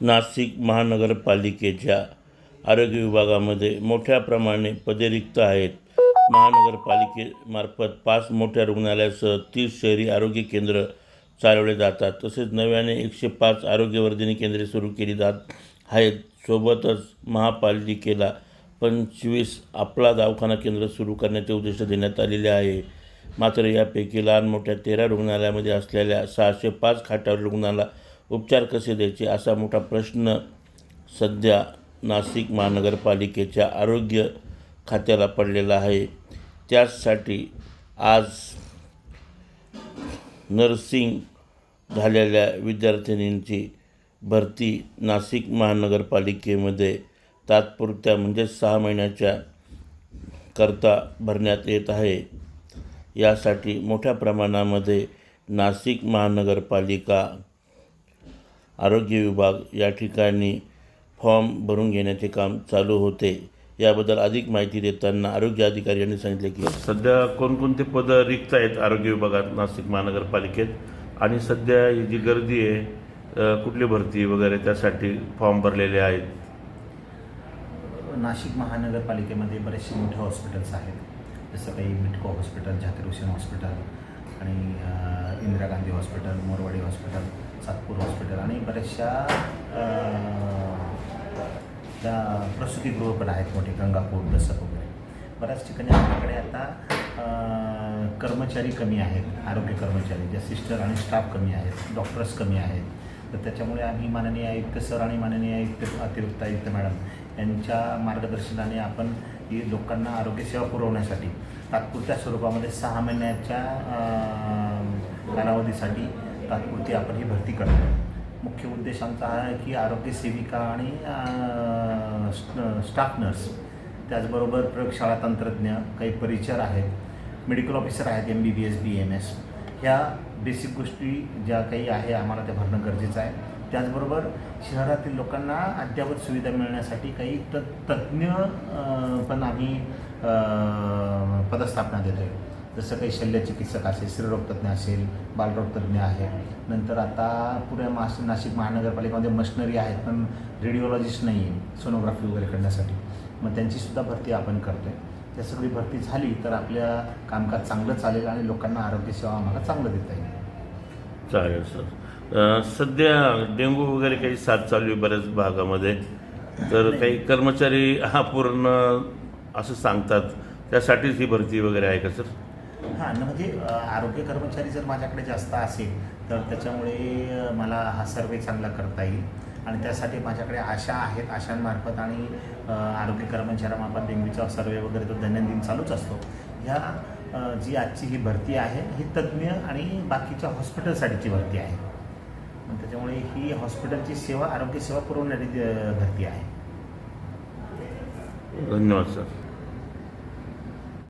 नाशिक महानगरपालिकेच्या आरोग्य विभागामध्ये मोठ्या प्रमाणे पदे रिक्त आहेत महानगरपालिकेमार्फत पाच मोठ्या रुग्णालयासह तीस शहरी आरोग्य केंद्र चालवले जातात. तसेच नव्याने एकशे पाच आरोग्यवर्धिनी केंद्रे सुरू केली जात आहेत. सोबतच महापालिकेला पंचवीस आपला दवाखाना केंद्र सुरू करण्याचे उद्दिष्ट देण्यात आलेले आहे. मात्र यापैकी लहान मोठ्या तेरा रुग्णालयामध्ये असलेल्या सहाशे पाच खाटावर रुग्णाला उपचार कसे द्यायचे असा मोठा प्रश्न सध्या नाशिक महानगरपालिकेच्या आरोग्य खात्याला पडलेला आहे. त्यासाठी आज नर्सिंग झालेल्या विद्यार्थिनींची भरती नाशिक महानगरपालिकेमध्ये तात्पुरत्या म्हणजे सहा महिन्याच्या करता भरण्यात येत आहे. यासाठी मोठ्या प्रमाणामध्ये नाशिक महानगरपालिका आरोग्य विभाग या ठिकाणी फॉर्म भरून घेण्याचे काम चालू होते. याबद्दल अधिक माहिती देताना आरोग्य अधिकारी यांनी सांगितले की सध्या कोणकोणते पदं रिक्त आहेत आरोग्य विभागात नाशिक महानगरपालिकेत? आणि सध्या ही जी गर्दी आहे कुठली भरती वगैरे त्यासाठी फॉर्म भरलेले आहेत? नाशिक महानगरपालिकेमध्ये बरेचसे मोठे हॉस्पिटल्स आहेत. जसं काही मिटको हॉस्पिटल झाकीर हुसेन हॉस्पिटल आणि Indira Gandhi hospital Morwadi hospital. Satpur hospital आणि बऱ्याचशा त्या प्रसूतीगृह पण आहेत मोठे गंगापूर दसक वगैरे. बऱ्याच ठिकाणी आपल्याकडे आता कर्मचारी कमी आहेत आरोग्य कर्मचारी ज्या सिस्टर आणि स्टाफ कमी आहेत डॉक्टर्स कमी आहेत. तर त्याच्यामुळे आम्ही माननीय आयुक्त सर आणि माननीय आयुक्त अतिरिक्त आयुक्त मॅडम यांच्या मार्गदर्शनाने आपण ही लोकांना आरोग्यसेवा पुरवण्यासाठी तात्पुरत्या स्वरूपामध्ये सहा महिन्याच्या कालावधीसाठी तात्पुरती आपण ही भरती करतो मुख्य उद्देश आमचा हा आहे की आरोग्य सेविका आणि स्टाफ नर्स त्याचबरोबर प्रयोगशाळा तंत्रज्ञ काही परिचर आहेत मेडिकल ऑफिसर आहेत M B B S B M S ह्या बेसिक गोष्टी ज्या काही आहे आम्हाला त्या भरणं गरजेचं आहे. त्याचबरोबर शहरातील लोकांना अद्ययावत सुविधा मिळण्यासाठी काही त तज्ज्ञ पण आम्ही पदस्थापना देतो आहे जसं काही शल्यचिकित्सक असेल स्त्रीरोगतज्ञ असेल बालरोगतज्ञ आहे. नंतर आता पुऱ्या मास नाशिक महानगरपालिकेमध्ये मशिनरी आहेत पण रेडिओलॉजिस्ट नाही आहे सोनोग्राफी वगैरे करण्यासाठी. मग त्यांचीसुद्धा भरती आपण करतो आहे त्या सगळी भरती झाली तर आपल्या कामकाज चांगलं चालेल आणि लोकांना आरोग्यसेवा आम्हाला चांगलं देता येईल. चालेल सर. सध्या डेंग्यू वगैरे काही साथ चालू आहे बऱ्याच भागामध्ये. तर काही कर्मचारी हा पूर्ण असं सांगतात. त्यासाठीच ही भरती वगैरे आहे का सर? हां न म्हणजे आरोग्य कर्मचारी जर माझ्याकडे जास्त असेल तर त्याच्यामुळे मला हा सर्वे चांगला करता येईल. आणि त्यासाठी माझ्याकडे आशा आहेत आशांमार्फत आणि आरोग्य कर्मचाऱ्यामार्फत डेंग्यूचा सर्वे वगैरे तो दैनंदिन चालूच असतो. ह्या जी आजची ही भरती आहे ही तज्ज्ञ आणि बाकीच्या हॉस्पिटलसाठीची भरती आहे. मग त्याच्यामुळे ही हॉस्पिटलची सेवा आरोग्य सेवा पुरवणारी भरती आहे. धन्यवाद सर.